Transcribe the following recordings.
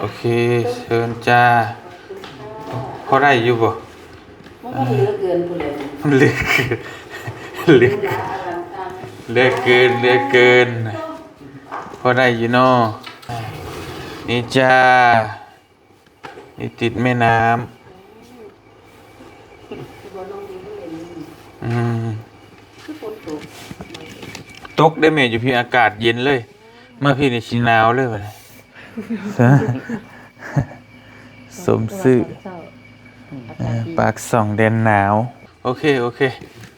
โอเค เชิญจ้าพอได้อยู่บ่มันก็เหลือเกินผู้ใดเหลือเกินเหลือเกินเหลือเกินเหลือเกินพอได้อยู่เนาะนี่จ้านี่ติดแม่น้ำอืมคือฝนตกตกได้แม่อยู่พี่อากาศเย็นเลย เมื่อพี่นี่ชิหนาวเลยบัดนี้ สมซื่อเอ่อปากส่องแดนหนาว โอเค โอเค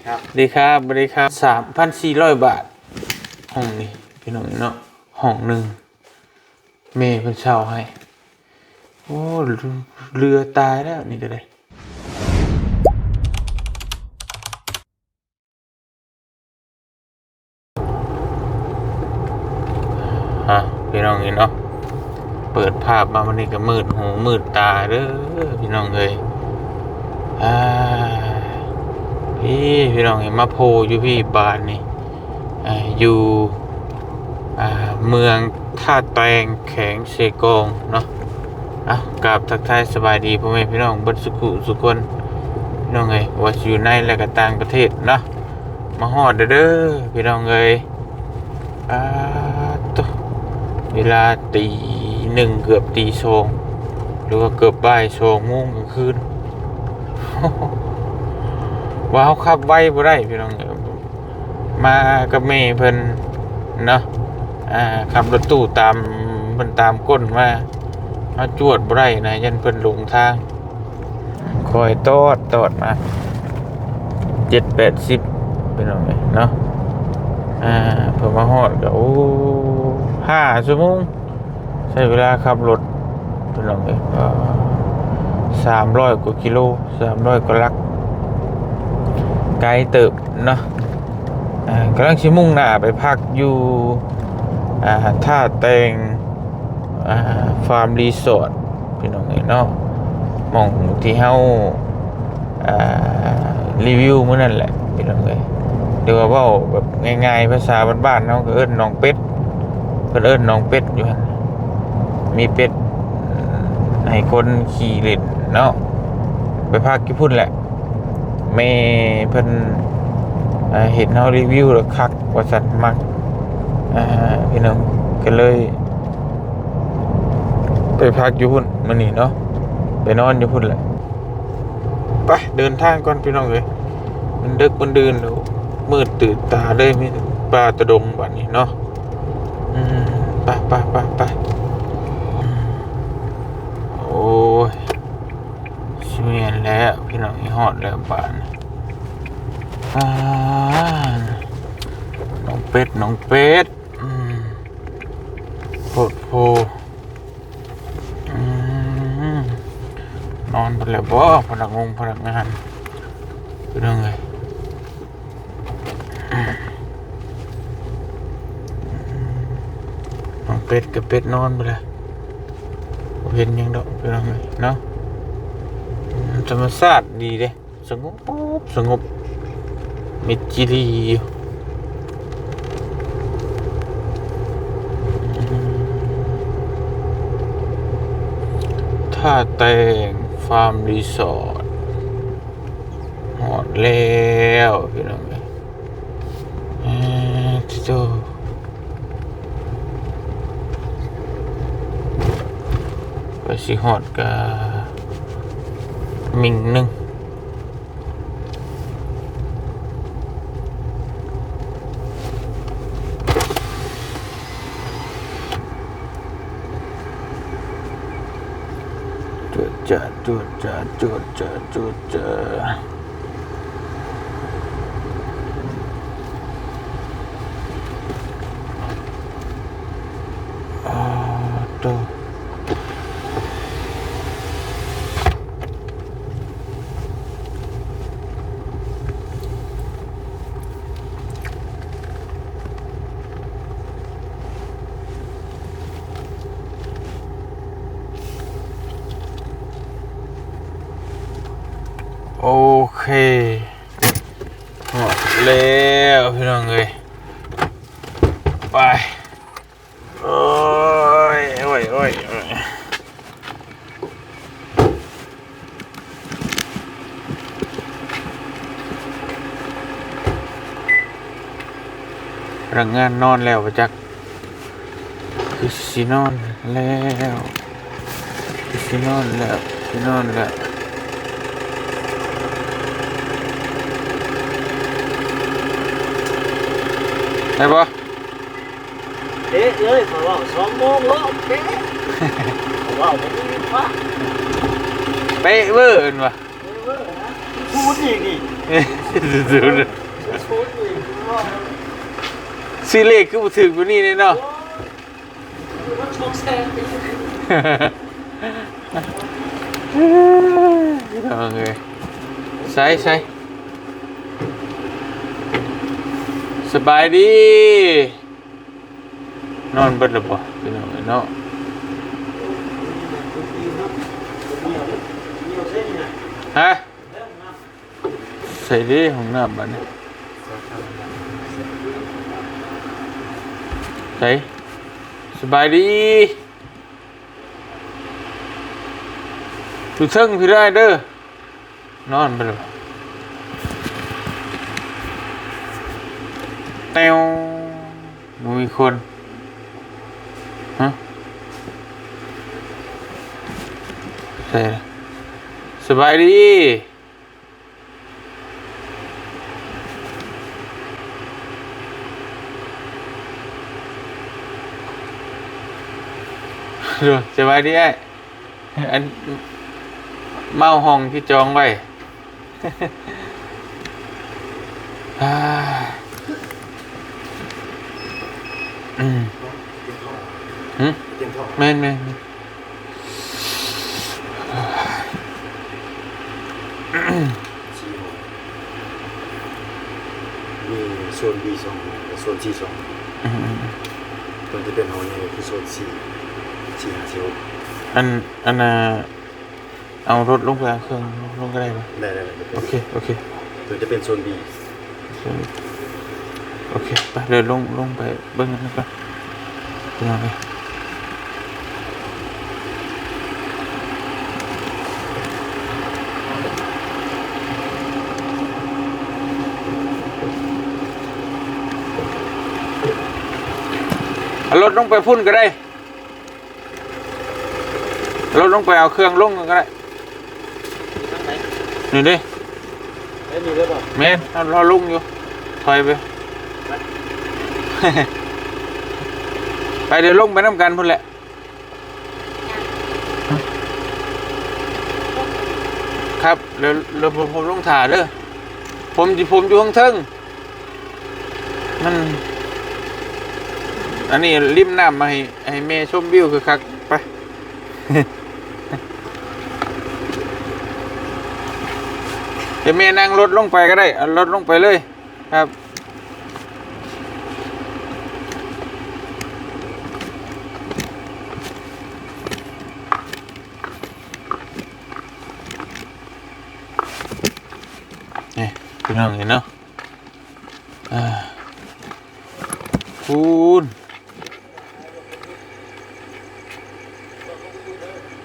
ครับดีครับสวัสดีครับสามพันสี่ร้อยบาท ห้องนี้พี่น้องเนาะห้องหนึ่งเมย์เพิ่นเช่าให้ โอ้ เรือตายแล้ว นี่ก็ได้ฮะพี่น้องเห็นเนาะเปิด ภาพมาวันนี้ก็มืดหูมืดตาเด้อพี่น้องเอ้ยอ่าพี่พี่น้องเห็นมาโพอยู่พี่บานนี่ออยู่เมืองท่าแตงแข็งเซกองเนาะอะกราบทักทายสบายดีพ่อแม่พี่น้องบดสุขุสุคนพี่น้องเอ้ยว่าอยู่ในและก็ต่างประเทศเนาะมาฮอดเด้อเด้อพี่น้องเอ้ยอ่าตุเวลาตี หนึ่งเกือบตีสองหรือว่าเกือบบ่ายสองโมงกลางคืนว่าเขาขับไว้บ่ได้พี่น้องมากับแม่เพิ่นเนาะอ่าขับรถตู้ตามเพิ่นตามก้นมามาจวดบ่ได้นะยันเพิ่นหลงทาง คอยตอดตอดมาเจ็ดแปดสิบพี่น้องเอ้ยเนาะอ่าเพิ่นมาฮอดก็โอ้ห้าชั่วโมง ใช้เวลาขับรถพี่น้องเอ้ยสามร้อยกว่ากิโลสามร้อยกว่าลัก ไกลเติบเนาะอ่ากำลังชิมุ่งหน้าไปพักอยู่ท่าแตงฟาร์มรีสอร์ทพี่น้องเอ้ยเนาะมองที่เฮาอ่ารีวิวเมื้อนั่นแหละพี่น้องเอ้ยเดี๋ยวว่าแบบง่ายๆภาษาบ้านๆเนาะก็เอิ้นน้องเป็ดเพิ่นเอิ้นน้องเป็ดอยู่ มีเป็ดให้คนขี่เล่นเนาะไปพักกี่พุ่นแหละแม่เพิ่นเห็นเฮารีวิวแล้วคักว่าสันมักอ่าพี่น้องก็เลยไปพักอยู่พุ่นมื้อนี้เนาะไปนอนอยู่พุ่นแหละไปเดินทางก่อนพี่น้องเอ้ยมันดึกมันดื่นแล้วมืดตื่นตาเลยมีป่าตะดงบัดนี้เนาะอืมไปไปไปไปมโอ้ย ชิเมียนแล้วพี่น้ องอีฮอดแล้วบ้านน้องเป็ด น้องเป็ดอืมโพดโพนอนไปแล้วบ่พนักงงพนักงานเป็นยังไงน้องเป็ดกับเป็ดนอนไปแล้วเห็นยังดอกเป็นยังไงเนาะ ธรรมชาติดีเลยสงบสงบมิจิรีท่าแตงฟาร์มรีสอร์ทหอดแล้วพี่น้องเอ้ยเอ้ยที่โตไปสิหอดกันา mình nâng chuột chả chuột chả chuột chả chuột chả à, โอเคหมดแล้วพี่น้องเลยไปโอ้ยโอ้ยโอ้ยรังงานนอนแล้วประจักคือสินอนแล้วคือสินอนแล้วสินอนแล้ว ได้ปะเอ๊ะเลยเพราะว่าสองโมงแล้วเอ๊ะเพราะว่าผมมีพระเป๊ะเวอร์นวะเออนะพูดอีกนี่สุดพูดอีกว่าๆซื้อเลขคือบ่ถึกกว่านี้เลยเนาะว่าชงแซงไปโอเคใส่ใส่ สบายดี นอนเบิดหรือเปล่าพี่น้องเอ้ยเนาะฮะใส่ดีของน้ำบัดนี้ใส่สบายดีทุเทิงพี่ได้เด้อนอนไปเลย แตวบ่มีคนฮะใส่ละสบายดีดูสบายดีไอ้อันเมาห้องที่จองไว้ อ่าอืมหืม เตรียมท้อง แม่นแม่นแม่นสี่ห้องมีโซน B สองห้องกับโซน C สองห้องอืมอืมตัวที่เป็นห้องใหญ่คือโซน C สี่ห้าสี่หกอันอันน่ะเอารถลงไปเอาเครื่องลงก็ได้ไหมได้ได้ได้โอเคโอเคตัวจะเป็นโซน B โอเคไปเดินลงลงไปเบิ้งกันก่อนเป็นยังไงเอา รถลงไปพุ่นก็ได้เอารถลงไปเอาเครื่องลงก็ได้ทางไหนนี่ดิเมนเอาเราลุงอยู่ถอยไป ไปเดี๋ยวลงไปน้ำกันพุ่นแหละครับเดี๋ยวเดี๋ยวผมผมลงถ่าเด้อผมผมอยู่ข้างเทิงมัน อันนี้ริมน้ำมาให้ให้แม่ชมวิวคือคักไปเดี๋ยวแม่นั่งรถลงไปก็ได้เอารถลงไปเลยครับนี่พี่น้องเห็นเนาะอ่าคุณ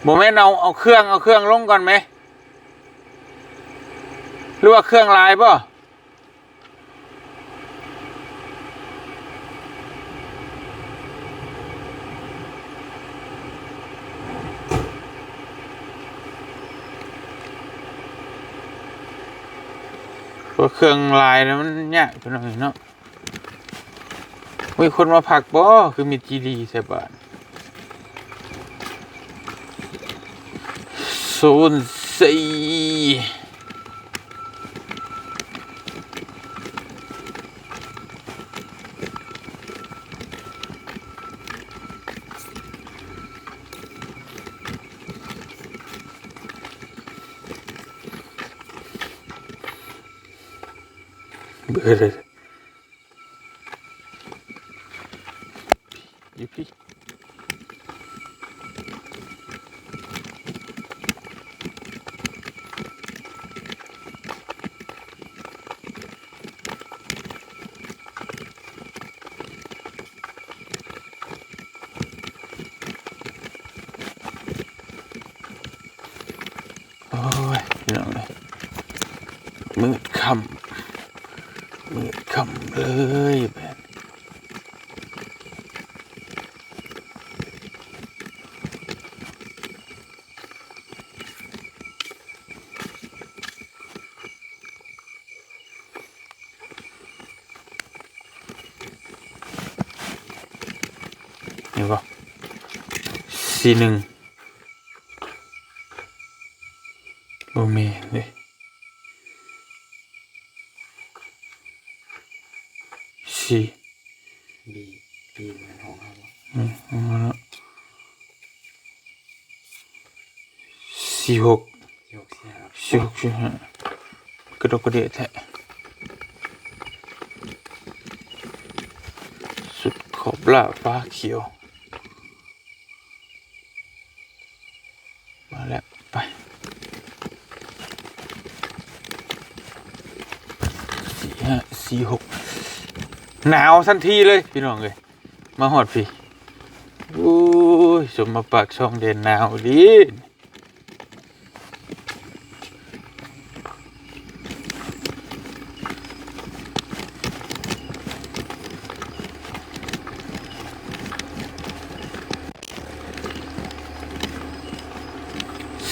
โมเมนเอาเอาเครื่องเอาเครื่องลงก่อนไหมหรือว่าเครื่องลายป่ะเพราเครื่องลายนะมันยากเป็นอะไรเนาะมีคนมาผักบ่คือมีจีดีใช่ปะโซนสี่เบื่อเลยอยู่พี่โอ้ยพี่น้องเลยมืดค่ำ มืดค่ำเลยแบบ บ่ สี่หนึ่งบ่มีเลยสี่บีบีมันห้องเฮาอืมเอามาแล้วสี่หกยกเสียครับสี่หกสี่ห้ากระดกกระเดะแท้สุดขอบละฟ้าเขียว มา แล้วไป สี่ห้าสี่หกหนาวทันทีเลยพี่น้องเลยมาหอดพี่ โอ้ย สมมาปากช่องเด่นหนาวดี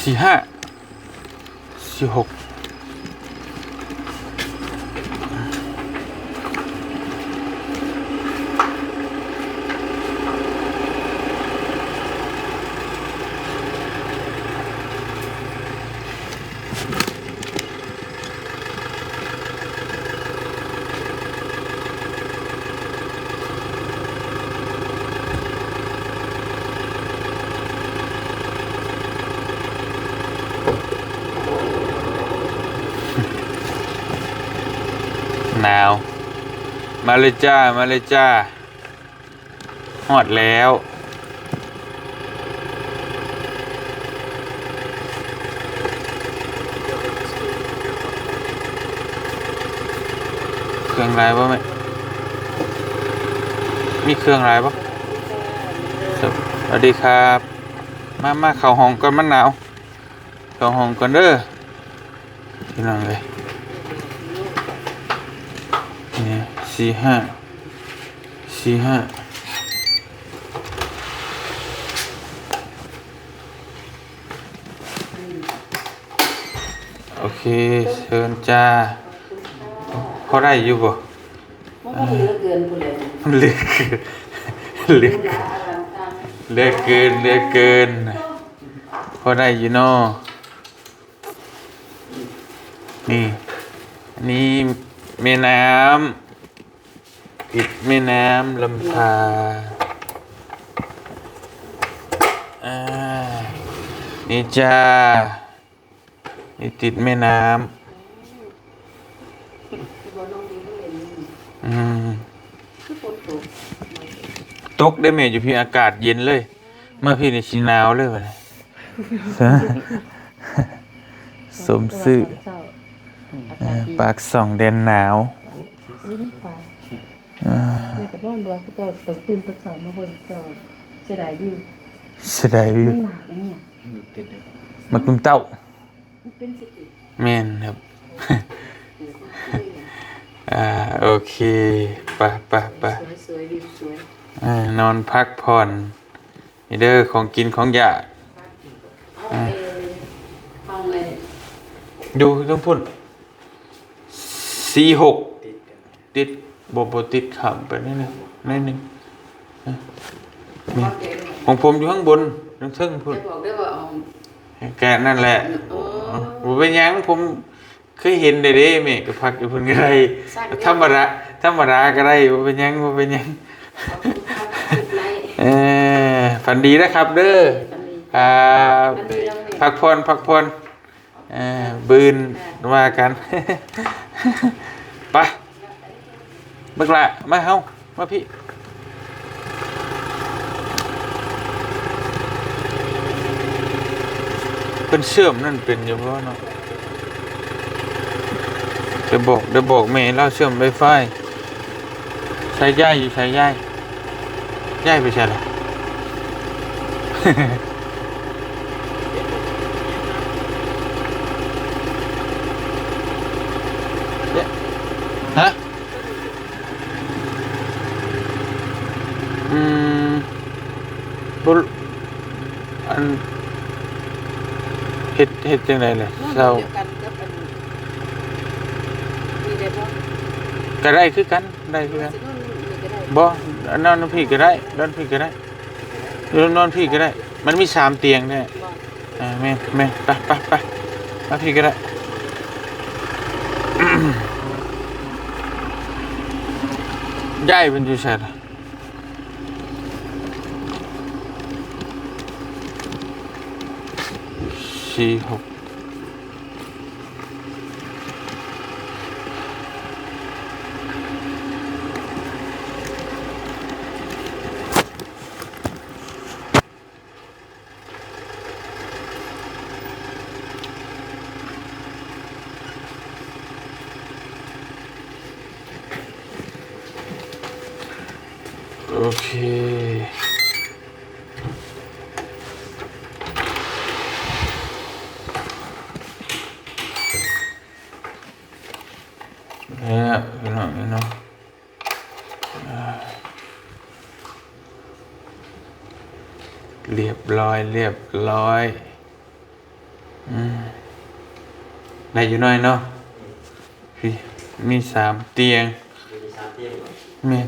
สี่ห้า สี่ห เลยจ้า มาเลยจ้าหอดแล้ว เครื่องไรปะไหมมีเครื่องไรปะสวัสดีครับ มามาเข้าห้องก่อนมันหนาวเข้าห้องก่อนเด้อพี่น้องเลย นี่ สี่ห้าสี่ห้าโอเคเชิญจ้าพอได้อยู่บ่มันก็เหลือเกินผู้ใดเลือกเลือกหลายอลังการเลือกเกินเลือกเกินพอได้อยู่เนาะนี่อันนี้แม่น้ำ ปิดแม่น้ำลำพาอ่านี่จ้า นี่ติดแม่น้ที่บ่น้องดีเล่นำอืมคือฝนตกตกได้เมอยู่พี่อากาศเย็นเลย เมื่อพี่ในชิหนาวเลยวะเนี่ยสมซื่อเอ่อปากส่องแดนหนาว นี่ไม่ไปอ่านี่ก็นอนดูว่าก็ต้องตื่นตะเช้ามาเบิ่งก็เสียดายอยู่เสียดายวิวมันหนักนะเนี่ยติดเด้อมักนุ่มเต้ามันเป็นสิติแม่นครับ อ่าโอเคไปไปไปสวยสวยวิวสวยอ่านอนพักผ่อนนี่เด้อของกินของอยากเอาเอฟังเลยดูต้องพุ่นสี่หกติด กันติดบบติดขำไปนิดนึงนิดนึงฟังเองของผมอยู่ข้างบนทั้งเทิงพุ่นจะบอกได้ว่าเอาแกนั่นแหละโอ้ผมเป็นหยังผมเคยเห็นได้เด้แม่ก็พักอยู่เพิ่นก็ได้ธรรมดาธรรมดาก็ได้บ่เป็นหยังบ่เป็นหยังขอบคุณครับติดไลค์เออฝันดีนะครับเด้ออันนี้ครับอันนี้เราเนี่ยพักผ่อนพักผ่อนเออบืนว่ากันไป บักละมาเฮามาพี่เป็นเชื่อมนั่นเป็นอยู่บ่เนาะจะบอกเดี๋ยวบอกแม่เล่าเชื่อมไวไฟใช้ย่ายอยู่ใช้ย่ายย่ายไปใช่หรอ ฮะ อืมบุรอัน เฮ็ดเฮ็ดจังไดล่ะนอนเศร้าเดียวกันกับอันมีได้บ่ก็ได้คือกันได้คือกันสินอนนี่ก็ได้บ่อันนั้นพี่ก็ได้ด้านพี่ก็ได้นเดี๋ยวนอนพี่ก็ได้ มันมีสามเตียงได้อ่าแม่นแม่นไปไปไปมาพี่ก็ได้ย้ายเป็นอยู่ใช่ละ สี่หกโอเค เนี่ยพี่น้องพี่น้องอ่า เรียบร้อย เรียบร้อยอืมได้อยู่หน่อยเนาะพี่มีสามเตียงมีสามเตียงเหรอเมน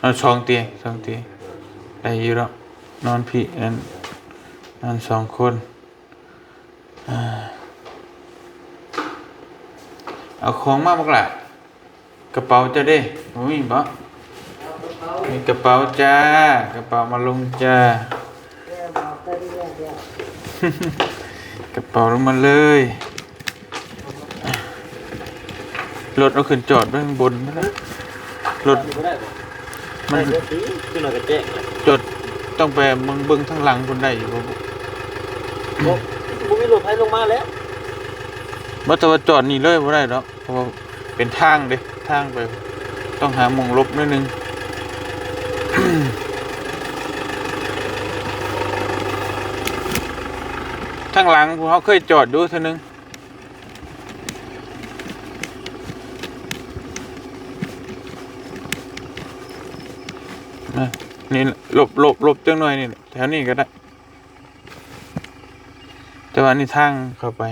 เอาสองเตียงสองเตียงได้อยู่แล้วนอนพี่นั่นนอนสองคนอ่าเอาของมาบักละ กระเป๋าจะได้โอ้ยบ่มีกระเป๋าจ้ากระเป๋ามาลงจ้าเรียกบอกก็เรียกเรียกกระเป๋าลงมาเลยรถเอาขึ้นจอดไว้ข้างบนนะรถอยู่บ่ได้บ่มันได้เดี๋ยวสิขึ้นมาก็แจ้งเลยจดต้องไปมึงเบิ้งทางหลังคนได้อยู่บ่บุบ่บ่มีรถไฟลงมาแล้วบ่แต่ว่าจอดนี่เลยบ่ได้ดอกเพราะว่าเป็นทางเด้ ทางไปต้องหามองลบนิดนึงทางหลังเขาเคยจอดดูเท่านึงนะนี่หลบหลบหลบจังหน่อยนี่แถวนี้ก็ได้ แต่ว่านี่ทางเข้าไป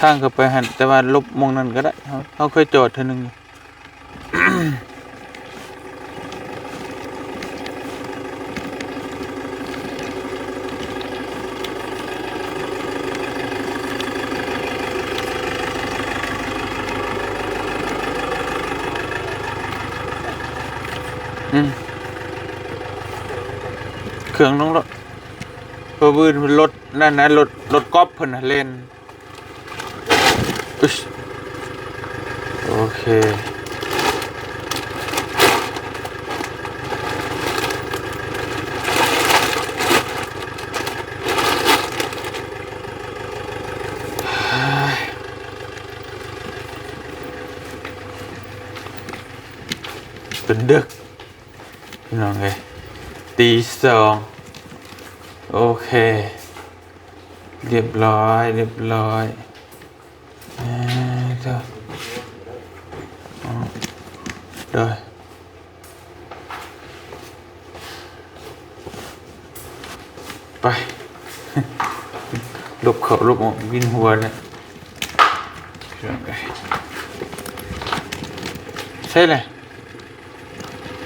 ทางเข้าไปหันแต่ว่าลบมองนั่นก็ได้เขาเขาเคยจอดเท่านึงอืมเครื่องน้องรถเพอบืนรถนั่นนะรถรถก๊อล์ฟเพิ่นเล่นอึ๊ชโอ เคเป็นดึกพี่น้องเอ้ยตีสองโอเค เรียบร้อย เรียบร้อยเอ้ยเจ้าอ๋อ เด้ ไปหลบเขาหลบออกวินหัวเลยใช่เลย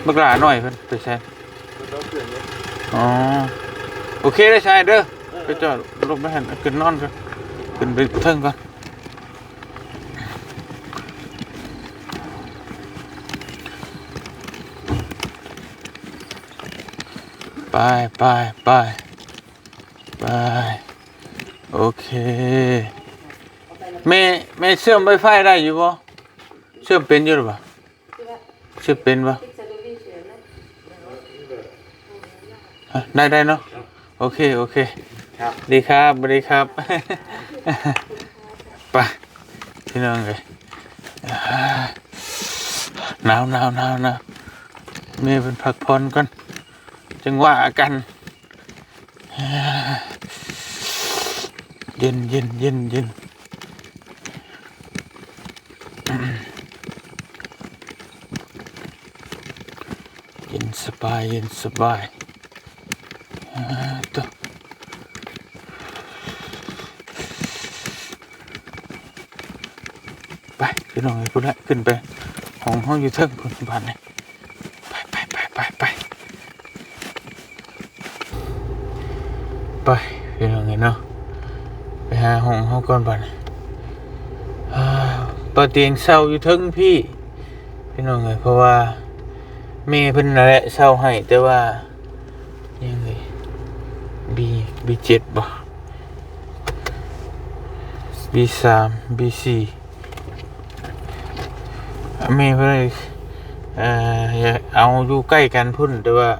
บักหลาหน่อยเพิ่นไปใช่อ๋อ โอเคได้ใช่เด้อไปจอดลงไปหันขึ้นนอนก่อนขึ้นไปเทิงก่อน ไปไปไปไปโอเคแม่แม่เชื่อมไวไฟได้อยู่บ่เชื่อมเป็นอยู่หรือเปล่าเชื่อมเป็นปะพิกซาลูรี่ได้ได้เนาะโอเคโอเคครับดีครับสวัสดีครับไปพี่น้องเลยหนาวหนาวหนาวหนาวเมย์เป็นพักผ่อนก่อน จังว่ากันเย็นเย็นเย็นเย็นเย็นสบายเย็นสบายอ่าตัวไปพี่น้องเลยพุ่นละขึ้นไปห้องห้องอยู่เทิงพุ่นบ้านนี่ไปไปไป ไปพี่น้องเห็นเนาะไปหาห้องเขาก่อนป่ะอ่าปะเตียงเศร้าอยู่ทึงพี่พี่น้องเลยเพราะว่าแม่เพิ่นนั่นแหละเศร้าให้แต่ว่ายังไงบีบีเจ็ดบ่บีสามบีสี่แม่เพิ่นเลยเอ่ออยากเอาอยู่ใกล้กันพุ่นแต่ว่า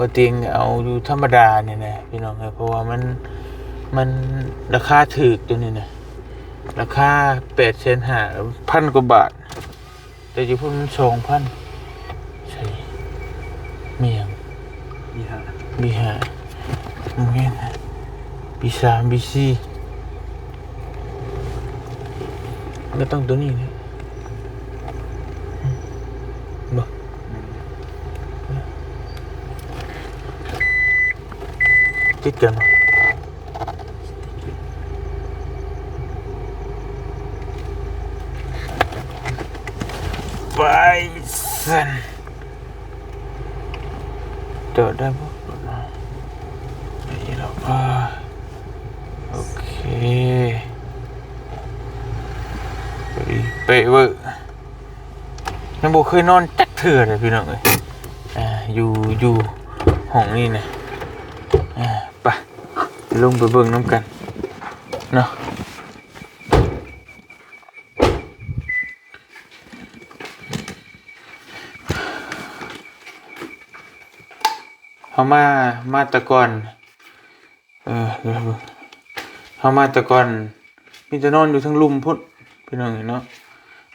บ่เตียงเอาอยู่ธรรมดาเนี่ยนะพี่น้องครับเพราะว่ามันมันราคาถูกตัวนี้นะราคาแปดเซนห้าพันกว่าบาท แต่อยู่พุ่นสองพันใช่เมียงนี่ฮะบีห้ามึงเห็นบีสามบีสี่ก็ต้องตัวนี้นะอืมบ่ ติดกัน ไปสันจอดได้ปะไม่หรอกอ่าโอเคเป๊ะเวอร์ยังบอกเคยนอนจักเถื่อเลยพี่น้องเอ้ยอ่าอยู่อยู่ห้องนี่นะอ่าไป ลงไปเบิ่งน้ำกันเนาะเขามามาตะกอน เออเขามาตะกอน มีจะนอนอยู่ทั้งลุมพุ่นพี่น้องเห็นเนาะ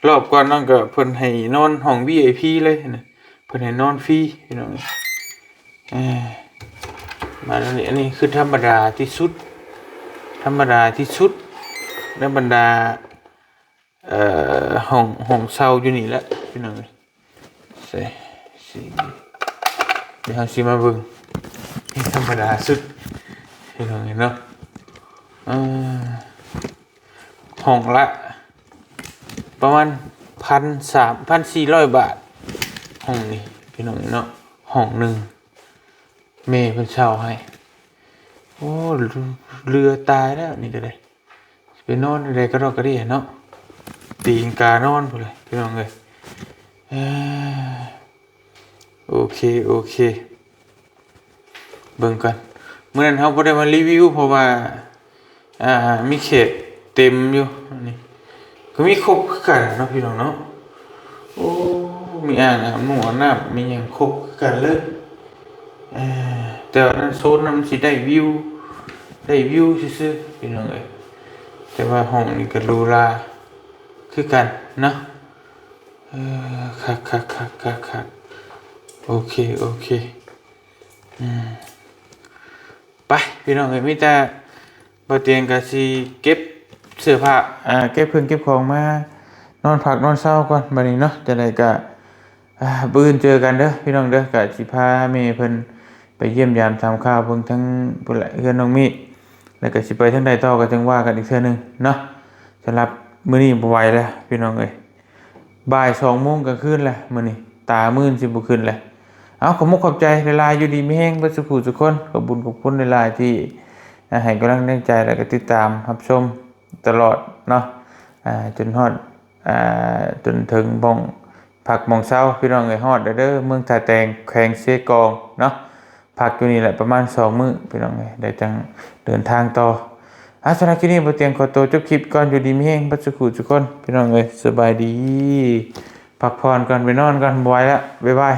รอบก่อนนั่นก็เพิ่นให้นอนห้อง VIP เลยนะเพิ่นให้นอนฟรีพี่น้องเออ มาแล้วนี่อันนี้คือธรรมดาที่สุด ธรรมดาที่สุดในบรรดาเอ่อห้องห้องเช่าอยู่นี่แหละพี่น้องเอ้ยใส่สีเดี๋ยวเราชิมาเบิ่งนี่ธรรมดาสุดเห็นไหมเนาะอ่อห้องละ ประมาณพันสามพันสี่ร้อยบาทห้องนี้พี่น้องเนาะห้องหนึ่ง เมย์เพิ่นเช่าให้ โอ้เรือตายแล้วนี่ก็ได้ไปนอนอะไรก็รอกก็ได้เนาะตีนกานอนไปเลยพี่น้องเลยโอเค โอเค เบิ่งกันเมื่อนั้นเขาบ่ได้มารีวิวเพราะว่า อ่า มีเขตเต็มอยู่นี่ก็มีครบกันเนาะพี่น้องเนาะโอ้มีอ่างอาบน้ำอาบน้ำมีอย่างครบกันเลย แต่ว่านั้นโซนนั้นมันสิได้วิว ได้วิวซื่อๆพี่น้องเอ้ยแต่ว่าห้องนี้ก็หรูหราคือกันเนาะเออคักคักคักคักคักโอเค โอเคอืมไปพี่น้องเอ้ยมีแต่บ่เตียงก็สิเก็บเสื้อผ้าอ่าเก็บเครื่งเก็บของมานอนพักนอนเช้าก่อนบัดนี้เนาะจะได้ก็อ่าบื้นเจอกันเด้อพี่น้องเด้อก็สิพาแม่เพิ่น ไปเยี่ยมยามทำข้าวเพิ่งทั้งพุ่นแหละเฮือนน้องมีแล้วก็สิไปทางใดต่อก็จังว่ากันอีกเทื่อหนึงเนาะสำหรับมื้อนี้บ่ไหวแล้วพี่น้องเอ้ยบ่าย2โมงกลางคืนแล้วมื้อนี้ตามื่นสิบ่ขึ้นแล้วเอาขอบมุกขอบใจหลายๆอยู่ดีไม่แห้งเพื่อสุขทุกคนขอบบุญขอบคุณหลายๆที่อ่าให้กำลังใจและก็ติดตามรับชมตลอดเนาะจนฮอดอจนถึงบองผักมองเช้าพี่น้องเอ้ยฮอดเด้อเด้อเมืองท่าแตงแขวงเซกองเนาะ พักอยู่นี่แหละประมาณสองมื้อพี่น้องเลยได้จังเดินทางต่ออาสนะคลิปนี้บ่เตียงขอตัวจบคลิปก่อนอยู่ดีมีแห้งบ่สุขทุกคนพี่น้องเอ้ยสบายดี พักผ่อนก่อนไปนอนก่อนบ่ไหวแล้วบ๊ายบาย